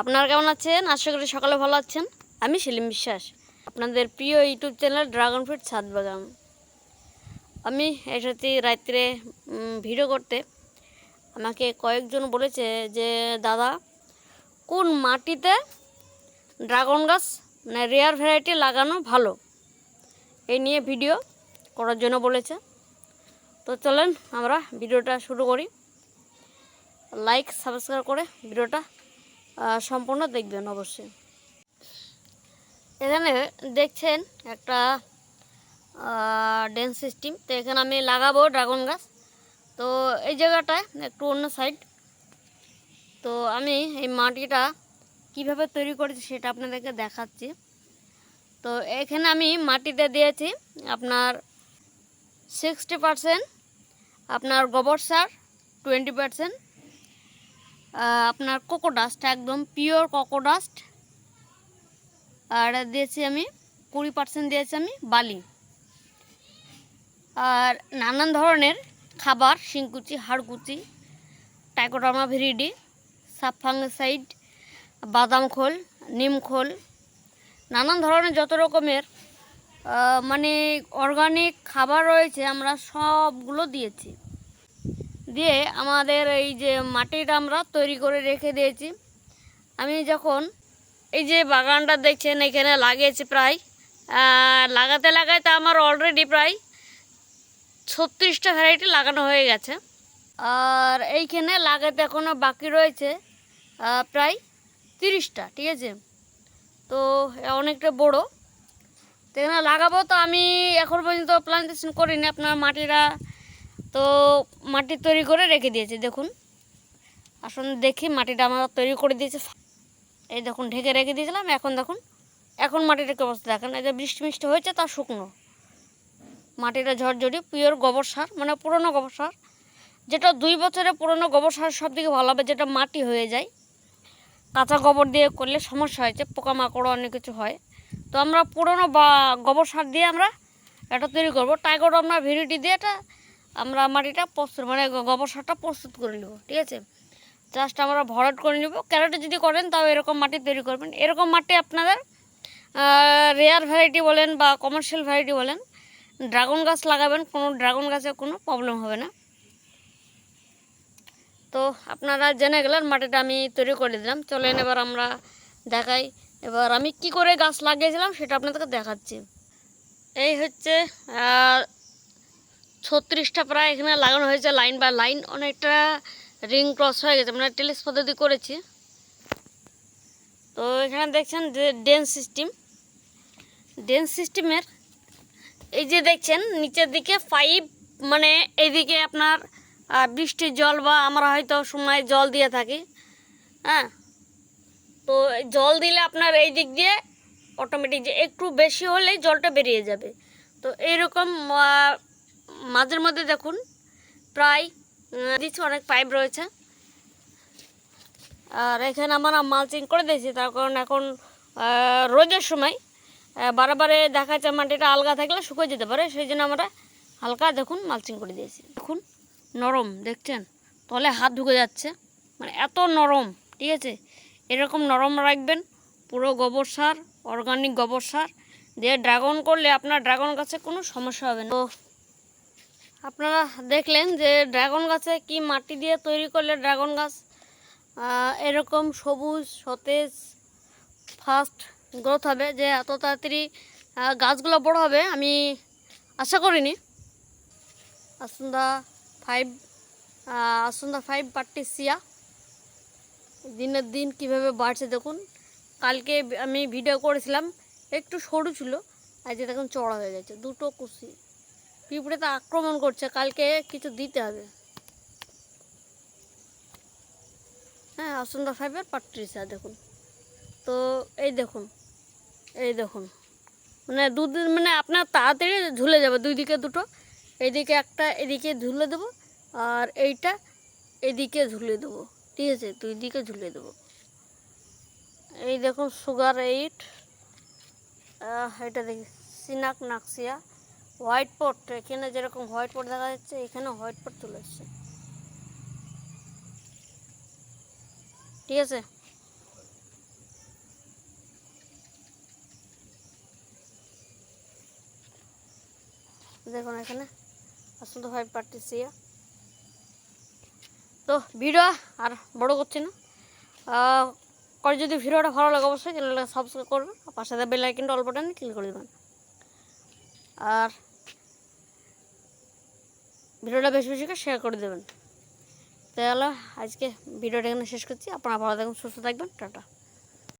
আপনারা কেমন আছেন? আশা করি সকালে ভালো আছেন। আমি সেলিম বিশ্বাস, আপনাদের প্রিয় ইউটিউব চ্যানেল ড্রাগন ফ্রুট ছাদ বাগান। আমি এসেছি রাত্রে ভিডিও করতে। আমাকে কয়েকজন বলেছে যে, দাদা, কোন মাটিতে ড্রাগন গাছ মানে রেয়ার ভ্যারাইটি লাগানো ভালো? এই নিয়ে ভিডিও করার জন্য বলেছে। তো চলেন আমরা ভিডিওটা শুরু করি। লাইক, সাবস্ক্রাইব করে ভিডিওটা সম্পূর্ণ দেখবেন অবশ্যই। এখানে দেখছেন একটা ড্যান্স সিস্টেম তো এখানে আমি লাগাবো ড্রাগন গাছ। তো এই জায়গাটায় একটু অন্য সাইড তো আমি এই মাটিটা কীভাবে তৈরি করেছি সেটা আপনাদেরকে দেখাচ্ছি। তো এখানে আমি মাটিতে দিয়েছি আপনার সিক্সটি পারসেন্ট আপনার গোবর সার টোয়েন্টি পারসেন্ট আপনার কোকো ডাস্ট, একদম পিওর কোকো ডাস্ট। আর দিয়েছি আমি, কুড়ি পার্সেন্ট দিয়েছি আমি বালি। আর নানান ধরনের খাবার, শিংকুচি, হাড়কুচি টাইকোডার্মা ভিরিডি সাবফাঙ্গিসাইড বাদাম খোল, নিম খোল, নানান ধরনের যত রকমের মানে অর্গানিক খাবার রয়েছে, আমরা সবগুলো দিয়েছি। দিয়ে আমাদের এই যে মাটিটা আমরা তৈরি করে রেখে দিয়েছি। আমি যখন এই যে বাগানটা দেখছেন, এখানে লাগিয়েছি প্রায় লাগাতে লাগাতে আমার অলরেডি প্রায় ছত্রিশটা ভ্যারাইটি লাগানো হয়ে গেছে। আর এইখানে লাগাতে এখনও বাকি রয়েছে প্রায় তিরিশটা, ঠিক আছে? তো অনেকটা বড়। তো এখানে লাগাবো তো আমি এখন পর্যন্ত প্লান্টেশন করিনি, আপনার মাটিরা তো মাটি তৈরি করে রেখে দিয়েছে, দেখুন। আসুন দেখি মাটিটা আমরা তৈরি করে দিয়েছে। এই দেখুন, ঢেকে রেখে দিয়েছিলাম, এখন দেখুন, এখন মাটিটা কি অবস্থা? দেখেন, এই যে বৃষ্টি মিষ্টি হয়েছে, তা শুকনো। মাটিটা ঝরঝরি পিওর গোবর সার মানে পুরনো গোবর সার। যেটা দুই বছরে পুরনো গোবর সার সব থেকে ভালো হবে, যেটা মাটি হয়ে যায়। কাঁচা গোবর দিয়ে করলে সমস্যা হয়েছে, পোকামাকড় অনেক কিছু হয়। তো আমরা পুরনো বা গোবর সার দিয়ে আমরা এটা তৈরি করব। টাইগর আমরা ভিডিটি দিয়ে এটা আমরা মাটিটা প্রস্তুত মানে গোবর সারটা প্রস্তুত করে নেব, ঠিক আছে? জাস্ট আমরা ভরাট করে নেব, ক্যারেটে যদি করেন তাও এরকম মাটি তৈরি করবেন। এরকম মাটি আপনাদের রেয়ার ভ্যারাইটি বলেন বা কমার্শিয়াল ভ্যারাইটি বলেন ড্রাগন গাছ লাগাবেন, কোনো ড্রাগন গাছে কোনো প্রবলেম হবে না। তো আপনারা জেনে গেলেন, মাটিটা আমি তৈরি করে দিলাম। চলেন এবার আমরা দেখাই। এবার আমি কি করে গাছ লাগিয়েছিলাম সেটা আপনাদেরকে দেখাচ্ছি। এই হচ্ছে ছত্রিশটা প্রায় এখানে লাগানো হয়েছে লাইন বা লাইন। অনেকটা রিং ক্রস হয়ে গেছে। মানে টেলিস পদ্ধতি করেছি। তো এখানে দেখছেন ডেন্স সিস্টেম। ডেন্স সিস্টেমের এই যে দেখছেন, নিচের দিকে পাইপ মানে এইদিকে আপনার বৃষ্টির জল বা আমরা হয়তো সময় জল দিয়ে থাকি। হ্যাঁ? তো জল দিলে আপনার এই দিক দিয়ে অটোমেটিক যে একটু বেশি হলেই জলটা বেরিয়ে যাবে। তো এইরকম মাঝের মধ্যে দেখুন, প্রায় দিচ্ছি অনেক পাইপ রয়েছে। আর এখানে আমরা মালচিং করে দিয়েছি, তার কারণ এখন রোদের সময় বারে দেখা যাচ্ছে মাটিটা আলগা থাকলে শুকিয়ে যেতে পারে, সেই জন্য আমরা হালকা দেখুন মালচিং করে দিয়েছি। দেখুন, নরম, দেখছেন? তলে হাত ঢুকে যাচ্ছে মানে এত নরম, ঠিক আছে? এরকম নরম রাখবেন, পুরো গোবর সার অর্গানিক গোবর সার, দিয়ে ড্রাগন করলে আপনার ড্রাগন গাছে কোনো সমস্যা হবে না। তো আপনারা দেখলেন যে ড্রাগন গাছে কি মাটি দিয়ে তৈরি করলে ড্রাগন গাছ এরকম সবুজ, সতেজ ফাস্ট গ্রোথ হবে, যে এত তাড়াতাড়ি গাছগুলো বড় হবে, আমি আশা করিনি। আসন্দা ফাইভ আসন্দা ফাইভ পার্টিসিয়া। দিনের দিন কীভাবে বাড়ছে দেখুন। কালকে আমি ভিডিও করেছিলাম, একটু সরু ছিল আজ দেখুন চড়া হয়ে গেছে দুটো কুশি। পিঁপড়ে তো আক্রমণ করছে, কালকে কিছু দিতে হবে। হ্যাঁ আসুন্দা ফাইভের পাট্রিসা, দেখুন। তো এই দেখুন এই দেখুন। মানে দুদিন মানে আপনার তাড়াতাড়ি ঝুলে যাবে দুই দিকে দুটো। এইদিকে একটা, এদিকে ঝুলে দেবো, আর এইটা এদিকে ঝুলে দেবো। ঠিক আছে, দুই দিকে ঝুলে দেবো। এই দেখুন সুগার এইট এটা দেখি, সিনাক নাকসিয়া। হোয়াইট পোর্ট এখানে যেরকম হোয়াইট পোর্ট দেখা যাচ্ছে এখানে হোয়াইট পোর্ট তুলে এসছে। ঠিক আছে? দেখুন এখানে আসলে হোয়াইট পার্টিসি তো ভিডিও আর বড় করছি না। করে যদি ভিডিওটা ভালো লাগে অবশ্যই চ্যানেলটা সাবস্ক্রাইব করবেন পাশে বেল আইকনটা অল্প টাইম ক্লিক করে দেবেন। আর ভিডিওটা বেশি বেশি করে শেয়ার করে দেবেন। তাহলে আজকে ভিডিওটা এখানে শেষ করছি। আপনারা ভালো থাকবেন সুস্থ থাকবেন। টাটা।